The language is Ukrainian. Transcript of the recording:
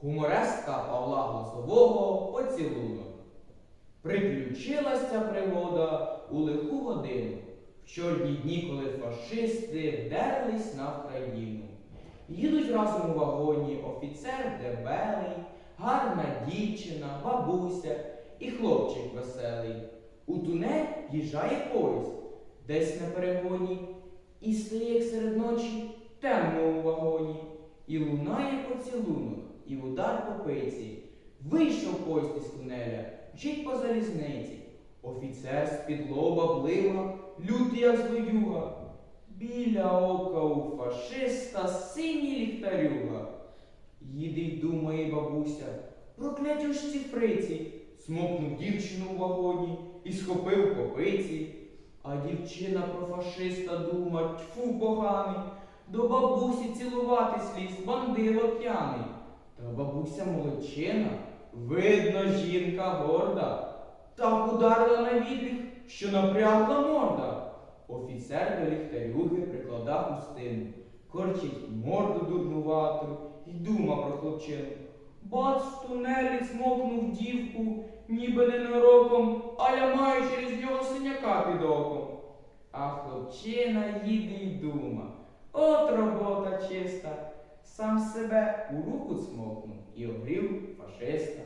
Гумореска Павла Гласового поцілунок. Приключилася пригода у лиху годину, в чорні дні, коли фашисти вдерлись на Вкраїну. Їдуть разом у вагоні офіцер дебелий, гарна дівчина, бабуся і хлопчик веселий. У тунель їжджає поїзд, десь на перегоні, і стає серед ночі темно у вагоні, і лунає поцілунок, і удар по пиці. Вийшов поїзд із тунеля, мчить по залізниці. Офіцер з-під лоба блива, лютий як злоюга. Біля ока у фашиста синій ліхтарюга. Їде й думає бабуся, проклятю ж ці фриці, смокнув дівчину в вагоні і схопив по пиці. А дівчина про фашиста дума, тьфу поганий, до бабусі цілувати сліз, бандило п'яний. Та бабуся молодчина, видно, жінка горда, так ударила на відлік, що напрягла морда. Офіцер до ліхтарюги прикладав устину, корчить морду дурнувату й дума про хлопчину. Бац в тунелі смокнув дівку, ніби ненароком, а я маю через нього синяка під оком. А хлопчина їде й дума. От робота чиста. Сам себе у руку смокнув і обрів фашиста.